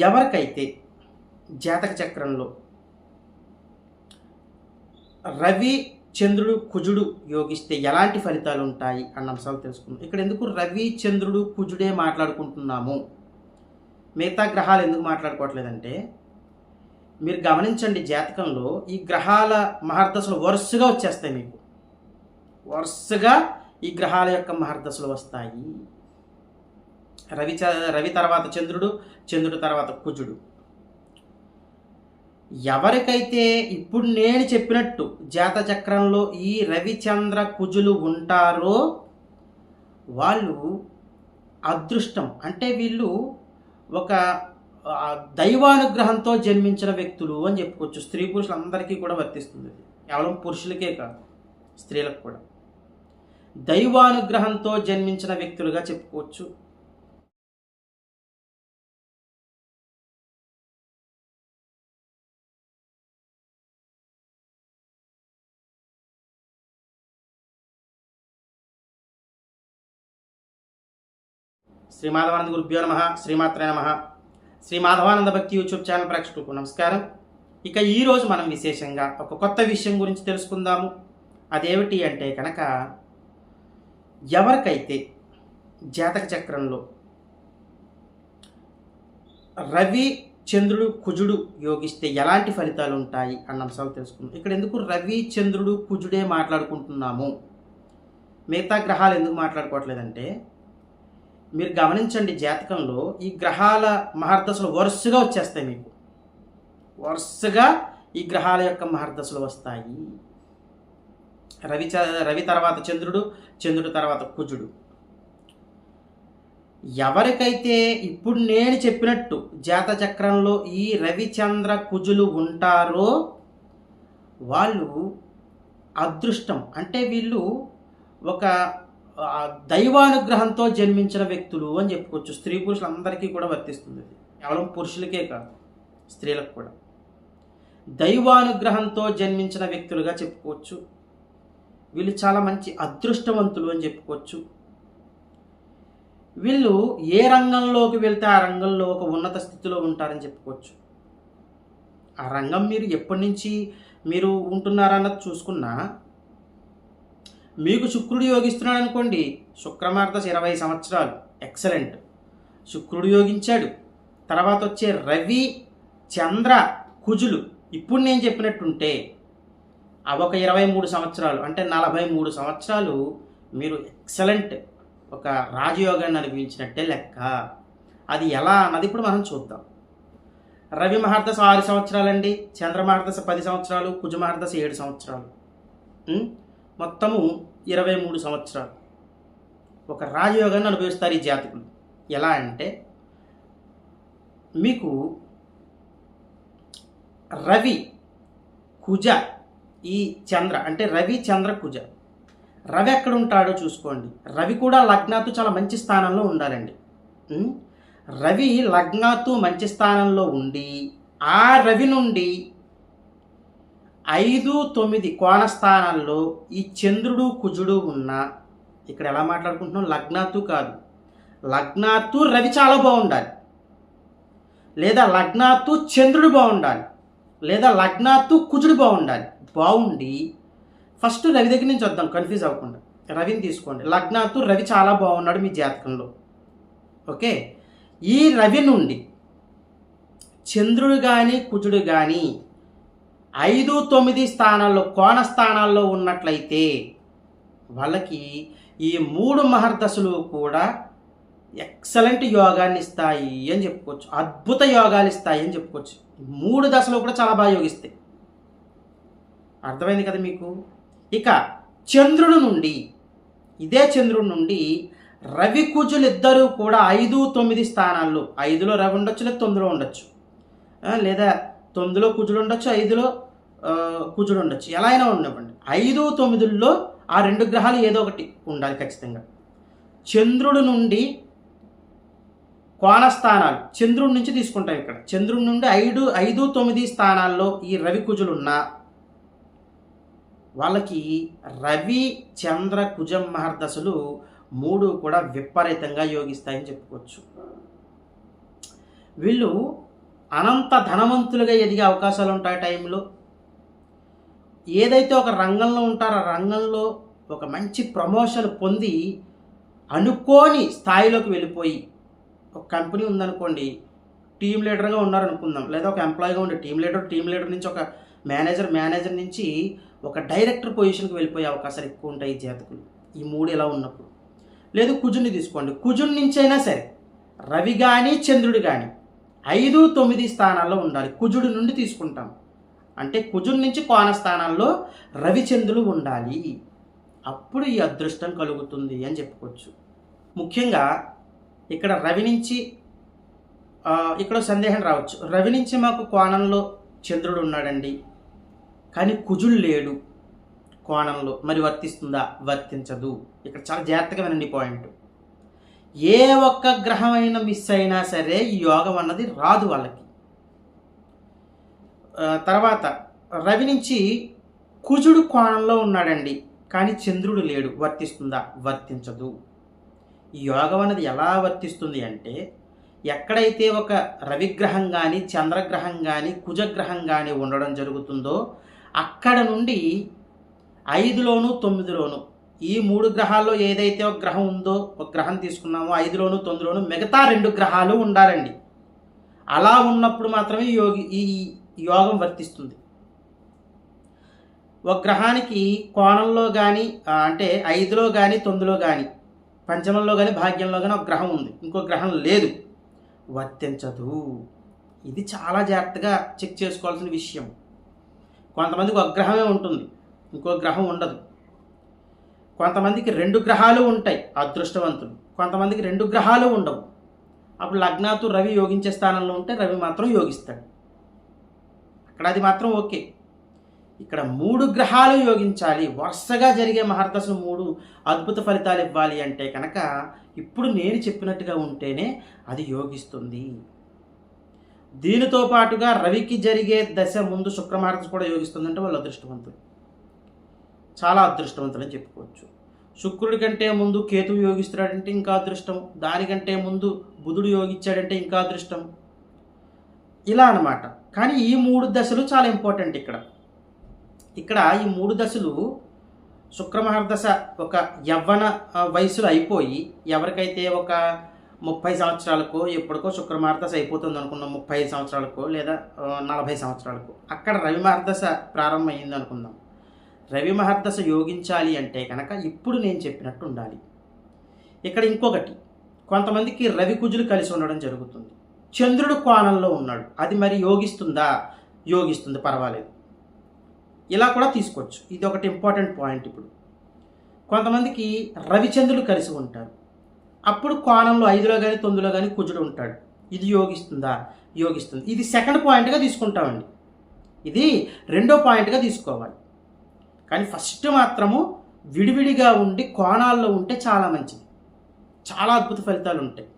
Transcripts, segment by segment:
ఎవరికైతే జాతక చక్రంలో రవి చంద్రుడు కుజుడు యోగిస్తే ఎలాంటి ఫలితాలు ఉంటాయి అన్న అంశాలు తెలుసుకుందాం. ఇక్కడ ఎందుకు రవి చంద్రుడు కుజుడే మాట్లాడుకుంటున్నాము? మిగతా గ్రహాలు ఎందుకు మాట్లాడుకోవట్లేదంటే మీరు గమనించండి జాతకంలో ఈ గ్రహాల మహర్దశలు వరుసగా వచ్చేస్తాయి మీకు. వరుసగా ఈ గ్రహాల యొక్క మహర్దశలు వస్తాయి. రవి చ- రవి తర్వాత చంద్రుడు చంద్రుడు తర్వాత కుజుడు. ఎవరికైతే ఇప్పుడు నేను చెప్పినట్టు జాతచక్రంలో ఈ రవిచంద్ర కుజులు ఉంటారో వాళ్ళు అదృష్టం. అంటే వీళ్ళు ఒక దైవానుగ్రహంతో జన్మించిన వ్యక్తులు అని చెప్పుకోవచ్చు. స్త్రీ పురుషులందరికీ కూడా వర్తిస్తుంది కేవలం పురుషులకే కాదు స్త్రీలకు కూడా. దైవానుగ్రహంతో జన్మించిన వ్యక్తులుగా చెప్పుకోవచ్చు. శ్రీమాధవానంద గురుభ్యో నమ శ్రీమాత్రే నమ. శ్రీ మాధవానంద భక్తి యూట్యూబ్ ఛానల్ ప్రేక్షకులకు నమస్కారం. ఇక ఈరోజు మనం విశేషంగా ఒక కొత్త విషయం గురించి తెలుసుకుందాము. అదేమిటి అంటే కనుక ఎవరికైతే జాతక చక్రంలో రవి చంద్రుడు కుజుడు యోగిస్తే ఎలాంటి ఫలితాలు ఉంటాయి అన్న అంశాలు తెలుసుకుందాం. ఇక్కడ ఎందుకు రవి చంద్రుడు కుజుడే మాట్లాడుకుంటున్నాము? మిగతా గ్రహాలు ఎందుకు మాట్లాడుకోవట్లేదంటే మీరు గమనించండి జాతకంలో ఈ గ్రహాల మహర్దశలు వరుసగా వచ్చేస్తాయి మీకు. వరుసగా ఈ గ్రహాల యొక్క మహర్దశలు వస్తాయి. రవి రవి తర్వాత చంద్రుడు చంద్రుడు తర్వాత కుజుడు. ఎవరికైతే ఇప్పుడు నేను చెప్పినట్టు జాత చక్రంలో ఈ రవిచంద్ర కుజులు ఉంటారో వాళ్ళు అదృష్టం. అంటే వీళ్ళు ఒక దైవానుగ్రహంతో జన్మించిన వ్యక్తులు అని చెప్పుకోవచ్చు. స్త్రీ పురుషులందరికీ కూడా వర్తిస్తుంది కేవలం పురుషులకే కాదు స్త్రీలకు కూడా. దైవానుగ్రహంతో జన్మించిన వ్యక్తులుగా చెప్పుకోవచ్చు. వీళ్ళు చాలా మంచి అదృష్టవంతులు అని చెప్పుకోవచ్చు. వీళ్ళు ఏ రంగంలోకి వెళ్తే ఆ రంగంలో ఒక ఉన్నత స్థితిలో ఉంటారని చెప్పుకోవచ్చు. ఆ రంగం మీరు ఎప్పటి నుంచి మీరు ఉంటున్నారన్నది చూసుకున్నా మీకు శుక్రుడు యోగిస్తున్నాడు అనుకోండి శుక్రమార్దశ ఇరవై సంవత్సరాలు. ఎక్సలెంట్ శుక్రుడు యోగించాడు. తర్వాత వచ్చే రవి చంద్ర కుజులు. ఇప్పుడు నేను చెప్పినట్టుంటే అవి ఒక ఇరవై మూడు సంవత్సరాలు అంటే నలభై మూడు సంవత్సరాలు మీరు ఎక్సలెంట్ ఒక రాజయోగాన్ని అనుభవించినట్టే లెక్క. అది ఎలా అన్నది ఇప్పుడు మనం చూద్దాం. రవి మహార్దశ ఆరు సంవత్సరాలండి చంద్ర మహార్దశ పది సంవత్సరాలు కుజ మహార్దశ ఏడు సంవత్సరాలు. మొత్తము ఇరవై మూడు సంవత్సరాలు. ఒక రాజయోగాన్ని అనుభవిస్తారు ఈ జాతకులు. ఎలా అంటే మీకు రవి కుజ ఈ చంద్ర అంటే రవి చంద్ర కుజ. రవి ఎక్కడ ఉంటాడో చూసుకోండి. రవి కూడా లగ్నాతు చాలా మంచి స్థానంలో ఉండాలండి. రవి లగ్నాతు మంచి స్థానంలో ఉండి ఆ రవి నుండి ఐదు తొమ్మిది కోణ స్థానాల్లో ఈ చంద్రుడు కుజుడు ఉన్న ఇక్కడ ఎలా మాట్లాడుకుంటున్నాం? లగ్నాతు కాదు. లగ్నాతు రవి చాలా బాగుండాలి. లేదా లగ్నాతు చంద్రుడు బాగుండాలి. లేదా లగ్నాతు కుజుడు బాగుండాలి. బాగుండి ఫస్ట్ రవి దగ్గర నుంచి వద్దాం కన్ఫ్యూజ్ అవ్వకుండా. రవిని తీసుకోండి. లగ్నాతు రవి చాలా బాగున్నాడు మీ జాతకంలో. ఓకే? ఈ రవి నుండి చంద్రుడు కానీ కుజుడు కానీ ఐదు తొమ్మిది స్థానాల్లో కోణ స్థానాల్లో ఉన్నట్లయితే వాళ్ళకి ఈ మూడు మహర్దశలు కూడా ఎక్సలెంట్ యోగాన్ని ఇస్తాయి అని చెప్పుకోవచ్చు. అద్భుత యోగాలు ఇస్తాయి అని చెప్పుకోవచ్చు. మూడు దశలు కూడా చాలా బాగా యోగిస్తాయి అర్థమైంది కదా మీకు? ఇక చంద్రుడు నుండి ఇదే చంద్రుడి నుండి రవి కుజులు ఇద్దరూ కూడా ఐదు తొమ్మిది స్థానాల్లో ఐదులో రవి ఉండొచ్చు లేదా తొమ్మిదిలో ఉండొచ్చు. లేదా తొమ్మిదిలో కుజులు ఉండొచ్చు ఐదులో ఆ, ఉండొచ్చు. ఎలా అయినా ఉండవండి ఐదు తొమ్మిదిలో ఆ రెండు గ్రహాలు ఏదో ఒకటి ఉండాలి ఖచ్చితంగా. చంద్రుడి నుండి కోణ స్థానాలు చంద్రుడి నుంచి తీసుకుంటాం ఇక్కడ. చంద్రుడి నుండి ఐదు ఐదు తొమ్మిది స్థానాల్లో ఈ రవి కుజులు ఉన్నా వాళ్ళకి రవి చంద్ర కుజం మహర్దశలు మూడు కూడా విపరీతంగా యోగిస్తాయని చెప్పుకోవచ్చు. వీళ్ళు అనంత ధనవంతులుగా ఎదిగే అవకాశాలు ఉంటాయి ఆ టైంలో. ఏదైతే ఒక రంగంలో ఉంటారో ఆ రంగంలో ఒక మంచి ప్రమోషన్ పొంది అనుకోని స్థాయిలోకి వెళ్ళిపోయి ఒక కంపెనీ ఉందనుకోండి టీం లీడర్గా ఉన్నారనుకుందాం. లేదా ఒక ఎంప్లాయీగా ఉండే టీం లీడర్ టీం లీడర్ నుంచి ఒక మేనేజర్ మేనేజర్ నుంచి ఒక డైరెక్టర్ పొజిషన్కి వెళ్ళిపోయే అవకాశాలు ఎక్కువ ఉంటాయి జాతకులు. ఈ మూడు ఇలా ఉన్నప్పుడు. లేదు కుజుని తీసుకోండి. కుజుని నుంచి అయినా సరే రవి కానీ చంద్రుడు కానీ ఐదు తొమ్మిది స్థానాల్లో ఉండాలి. కుజుడు నుండి తీసుకుంటాం. అంటే కుజుడి నుంచి కోణ రవిచంద్రులు ఉండాలి. అప్పుడు ఈ అదృష్టం కలుగుతుంది అని చెప్పుకోవచ్చు. ముఖ్యంగా ఇక్కడ రవి నుంచి ఇక్కడ సందేహం రావచ్చు. రవి నుంచి మాకు కోణంలో చంద్రుడు ఉన్నాడండి. కానీ కుజుడు లేడు కోణంలో. మరి వర్తిస్తుందా? వర్తించదు. ఇక్కడ చాలా జాగ్రత్తగా వినండి పాయింట్. ఏ ఒక్క గ్రహమైన మిస్ అయినా సరే ఈ యోగం అన్నది రాదు వాళ్ళకి. తర్వాత రవి నుంచి కుజుడు కోణంలో ఉన్నాడండి కానీ చంద్రుడు లేడు. వర్తిస్తుందా? వర్తించదు. ఈ యోగం అనేది ఎలా వర్తిస్తుంది అంటే ఎక్కడైతే ఒక రవిగ్రహం కానీ చంద్రగ్రహం కానీ కుజగ్రహం కానీ ఉండడం జరుగుతుందో అక్కడ నుండి ఐదులోను తొమ్మిదిలోను ఈ మూడు గ్రహాల్లో ఏదైతే ఒక గ్రహం ఉందో ఒక గ్రహం తీసుకున్నామో ఐదులోను తొమ్మిదిలోను మిగతా రెండు గ్రహాలు ఉండాలండి. అలా ఉన్నప్పుడు మాత్రమే యోగి ఈ యోగం వర్తిస్తుంది. ఒక గ్రహానికి కోణంలో కానీ అంటే ఐదులో కానీ తొమ్మిదిలో కానీ పంచమంలో కానీ భాగ్యంలో కానీ ఒక గ్రహం ఉంది. ఇంకో గ్రహం లేదు. వర్తించదు. ఇది చాలా జాగ్రత్తగా చెక్ చేసుకోవాల్సిన విషయం. కొంతమందికి ఒక గ్రహమే ఉంటుంది. ఇంకో గ్రహం ఉండదు. కొంతమందికి రెండు గ్రహాలు ఉంటాయి అదృష్టవంతులు. కొంతమందికి రెండు గ్రహాలు ఉండవు. అప్పుడు లగ్నాతు రవి యోగించే స్థానంలో ఉంటే రవి మాత్రం యోగిస్తాడు. అక్కడ అది మాత్రం ఓకే. ఇక్కడ మూడు గ్రహాలు యోగించాలి. వరుసగా జరిగే మహర్దశ మూడు అద్భుత ఫలితాలు ఇవ్వాలి అంటే కనుక ఇప్పుడు నేను చెప్పినట్టుగా ఉంటేనే అది యోగిస్తుంది. దీనితో పాటుగా రవికి జరిగే దశ ముందు శుక్రమహర్దశ కూడా యోగిస్తుందంటే వాళ్ళు అదృష్టవంతులు. చాలా అదృష్టవంతులని చెప్పుకోవచ్చు. శుక్రుడి కంటే ముందు కేతువు యోగిస్తున్నాడంటే ఇంకా అదృష్టం. దానికంటే ముందు బుధుడు యోగించాడంటే ఇంకా అదృష్టం. ఇలా అన్నమాట. కానీ ఈ మూడు దశలు చాలా ఇంపార్టెంట్ ఇక్కడ. ఇక్కడ ఈ మూడు దశలు శుక్రమహర్దశ ఒక యవ్వన వయసులో అయిపోయి ఎవరికైతే ఒక ముప్పై సంవత్సరాలకో ఎప్పటికో శుక్రమహర్దశ అయిపోతుంది అనుకున్నాం ముప్పై ఐదు సంవత్సరాలకో లేదా నలభై సంవత్సరాలకు. అక్కడ రవి మహర్దశ ప్రారంభమైంది అనుకుందాం. రవి మహర్దశ యోగించాలి అంటే కనుక ఇప్పుడు నేను చెప్పినట్టు ఉండాలి. ఇక్కడ ఇంకొకటి కొంతమందికి రవి కుజులు కలిసి ఉండడం జరుగుతుంది. చంద్రుడు కోణంలో ఉన్నాడు. అది మరి యోగిస్తుందా? యోగిస్తుంది పర్వాలేదు. ఇలా కూడా తీసుకోవచ్చు. ఇది ఒకటి ఇంపార్టెంట్ పాయింట్ ఇప్పుడు. కొంతమందికి రవిచంద్రులు కలిసి ఉంటారు అప్పుడు కోణంలో ఐదులో కానీ తొమ్మిదిలో కానీ కుజుడు ఉంటాడు. ఇది యోగిస్తుందా? యోగిస్తుంది. ఇది సెకండ్ పాయింట్గా తీసుకుంటామండి. ఇది రెండో పాయింట్గా తీసుకోవాలి. కానీ ఫస్ట్ మాత్రము విడివిడిగా ఉండి కోణాల్లో ఉంటే చాలా మంచిది. చాలా అద్భుత ఫలితాలు ఉంటాయి.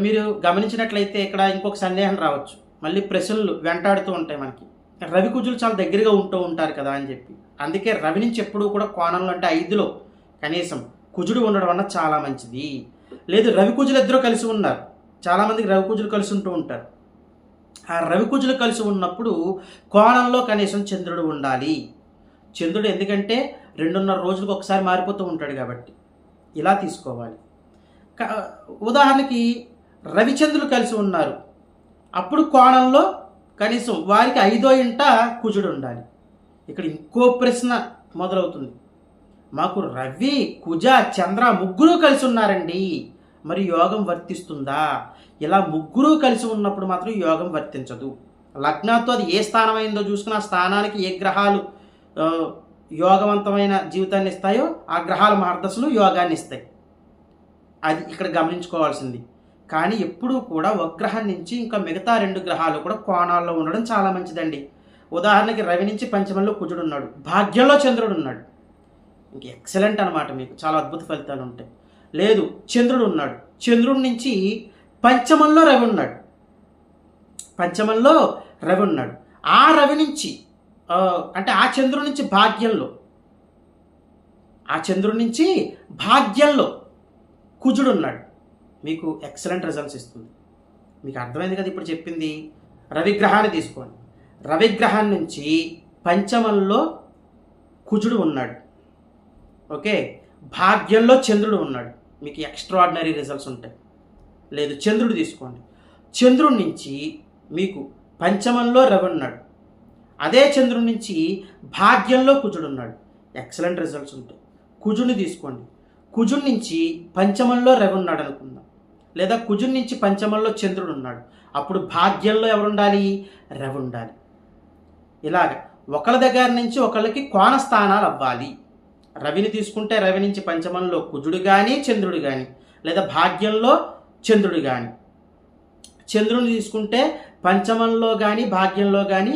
మీరు గమనించినట్లయితే ఇక్కడ ఇంకొక సందేహం రావచ్చు. మళ్ళీ ప్రశ్నలు వెంటాడుతూ ఉంటాయి మనకి. రవి కుజులు చాలా దగ్గరగా ఉంటూ ఉంటారు కదా అని చెప్పి. అందుకే రవి నుంచి ఎప్పుడూ కూడా కోణంలో అంటే ఐదులో కనీసం కుజుడు ఉండడం వల్ల చాలా మంచిది. లేదు రవి కుజులు ఇద్దరు కలిసి ఉన్నారు. చాలామందికి రవి కుజులు కలిసి ఉంటూ ఉంటారు. ఆ రవి కుజులు కలిసి ఉన్నప్పుడు కోణంలో కనీసం చంద్రుడు ఉండాలి. చంద్రుడు ఎందుకంటే రెండున్నర రోజులకు ఒకసారి మారిపోతూ ఉంటాడు కాబట్టి. ఇలా తీసుకోవాలి. ఉదాహరణకి రవిచంద్రులు కలిసి ఉన్నారు. అప్పుడు కోణంలో కనీసం వారికి ఐదో ఇంట కుజుడు ఉండాలి. ఇక్కడ ఇంకో ప్రశ్న మొదలవుతుంది. మాకు రవి కుజ చంద్ర ముగ్గురు కలిసి ఉన్నారండి. మరి యోగం వర్తిస్తుందా? ఇలా ముగ్గురు కలిసి ఉన్నప్పుడు మాత్రం యోగం వర్తించదు. లగ్నంతో అది ఏ స్థానం అయిందో చూసుకుని ఆ స్థానానికి ఏ గ్రహాలు యోగవంతమైన జీవితాన్ని ఇస్తాయో ఆ గ్రహాల మార్గదర్శలు యోగాన్ని ఇస్తాయి. అది ఇక్కడ గమనించుకోవాల్సింది. కానీ ఎప్పుడూ కూడా ఒక గ్రహం నుంచి ఇంకా మిగతా రెండు గ్రహాలు కూడా కోణాల్లో ఉండడం చాలా మంచిదండి. ఉదాహరణకి రవి నుంచి పంచమంలో కుజుడు ఉన్నాడు. భాగ్యంలో చంద్రుడు ఉన్నాడు. ఇంక ఎక్సలెంట్ అనమాట మీకు. చాలా అద్భుత ఫలితాలు ఉంటాయి. లేదు చంద్రుడు ఉన్నాడు. చంద్రుడి నుంచి పంచమంలో రవి ఉన్నాడు. పంచమంలో రవి ఉన్నాడు. ఆ రవి నుంచి అంటే ఆ చంద్రుడి నుంచి భాగ్యంలో ఆ చంద్రుడి నుంచి భాగ్యంలో కుజుడు ఉన్నాడు. మీకు ఎక్సలెంట్ రిజల్ట్స్ ఇస్తుంది. మీకు అర్థమైంది కదా ఇప్పుడు చెప్పింది? రవిగ్రహాన్ని తీసుకోండి. రవిగ్రహం నుంచి పంచమంలో కుజుడు ఉన్నాడు. ఓకే? భాగ్యంలో చంద్రుడు ఉన్నాడు. మీకు ఎక్స్ట్రాడినరీ రిజల్ట్స్ ఉంటాయి. లేదు చంద్రుడు తీసుకోండి. చంద్రుడి నుంచి మీకు పంచమంలో రవి ఉన్నాడు. అదే చంద్రుడి నుంచి భాగ్యంలో కుజుడు ఉన్నాడు. ఎక్సలెంట్ రిజల్ట్స్ ఉంటాయి. కుజుని తీసుకోండి. కుజుడి నుంచి పంచమంలో రవి ఉన్నాడు అనుకుందాం. లేదా కుజుని నుంచి పంచమంలో చంద్రుడు ఉన్నాడు. అప్పుడు భాగ్యంలో ఎవరు ఉండాలి రవి ఉండాలి. ఇలాగ ఒకళ్ళ దగ్గర నుంచి ఒకళ్ళకి కోణ స్థానాలు అవ్వాలి. రవిని తీసుకుంటే రవి నుంచి పంచమంలో కుజుడు కానీ చంద్రుడు కానీ లేదా భాగ్యంలో చంద్రుడు కానీ చంద్రుని తీసుకుంటే పంచమంలో కానీ భాగ్యంలో కానీ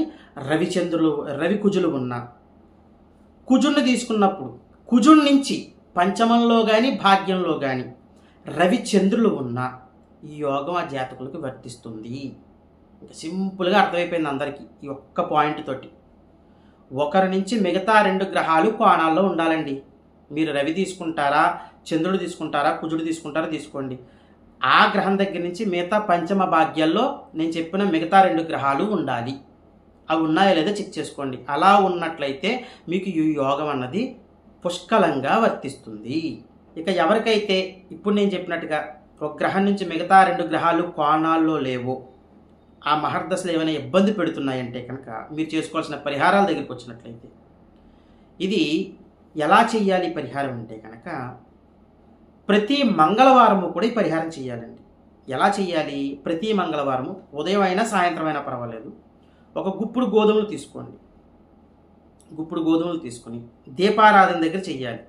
రవిచంద్రులు రవి కుజులు ఉన్నా. కుజుణ్ణి తీసుకున్నప్పుడు కుజుడి నుంచి పంచమంలో కానీ భాగ్యంలో కానీ రవిచంద్రులు ఉన్న ఈ యోగం ఆ జాతకులకు వర్తిస్తుంది. ఇంకా సింపుల్గా అర్థమైపోయింది అందరికీ ఈ ఒక్క పాయింట్ తోటి. ఒకరి నుంచి మిగతా రెండు గ్రహాలు కోణాల్లో ఉండాలండి. మీరు రవి తీసుకుంటారా చంద్రుడు తీసుకుంటారా కుజుడు తీసుకుంటారా తీసుకోండి. ఆ గ్రహం దగ్గర నుంచి మిగతా పంచమ భాగ్యాల్లో నేను చెప్పిన మిగతా రెండు గ్రహాలు ఉండాలి. అవి ఉన్నాయో లేదో చెక్ చేసుకోండి. అలా ఉన్నట్లయితే మీకు ఈ యోగం అన్నది పుష్కలంగా వర్తిస్తుంది. ఇక ఎవరికైతే ఇప్పుడు నేను చెప్పినట్టుగా ఒక గ్రహం నుంచి మిగతా రెండు గ్రహాలు కోణాల్లో లేవో ఆ మహర్దశలు ఏమైనా ఇబ్బంది పెడుతున్నాయంటే కనుక మీరు చేసుకోవాల్సిన పరిహారాల దగ్గరికి వచ్చినట్లయితే ఇది ఎలా చెయ్యాలి పరిహారం అంటే కనుక ప్రతి మంగళవారము కూడా ఈ పరిహారం చేయాలండి. ఎలా చేయాలి? ప్రతి మంగళవారము ఉదయం అయినా సాయంత్రం అయినా పర్వాలేదు. ఒక గుప్పుడు గోధుమలు తీసుకోండి. గుప్పుడు గోధుమలు తీసుకొని దీపారాధన దగ్గర చెయ్యాలి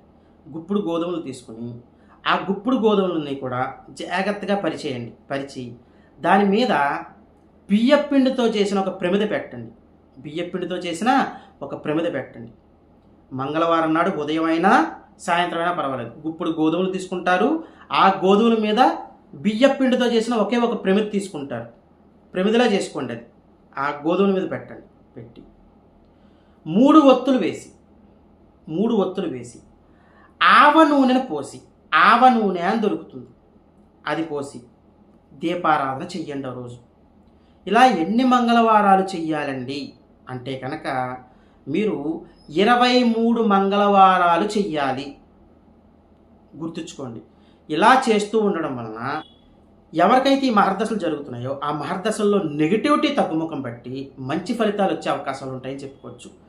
గుప్పుడు గోధుమలు తీసుకొని ఆ గుప్పుడు గోధుమలని కూడా జాగ్రత్తగా పరిచేయండి పరిచి. దాని మీద బియ్యపిండితో చేసిన ఒక ప్రమిద పెట్టండి. బియ్యపిండితో చేసిన ఒక ప్రమిద పెట్టండి. మంగళవారం నాడు ఉదయం అయినా సాయంత్రం అయినా పర్వాలేదు. గుప్పుడు గోధుమలు తీసుకుంటారు. ఆ గోధుమల మీద బియ్యపిండితో చేసిన ఒకే ఒక ప్రమిద తీసుకుంటారు. ప్రమిదలా చేసుకోండి అది. ఆ గోధుమల మీద పెట్టండి పెట్టి. మూడు ఒత్తులు వేసి మూడు ఒత్తులు వేసి ఆవ నూనెను పోసి ఆవ నూనె అని దొరుకుతుంది. అది పోసి దీపారాధన చెయ్యండి ఆ రోజు. ఇలా ఎన్ని మంగళవారాలు చెయ్యాలండి? అంటే కనుక మీరు ఇరవై మూడు మంగళవారాలు చెయ్యాలి. గుర్తుంచుకోండి. ఇలా చేస్తూ ఉండడం వలన ఎవరికైతే ఈ మహర్దశలు జరుగుతున్నాయో ఆ మహర్దశల్లో నెగిటివిటీ తగ్గుముఖం బట్టి మంచి ఫలితాలు వచ్చే అవకాశాలు ఉంటాయని చెప్పుకోవచ్చు.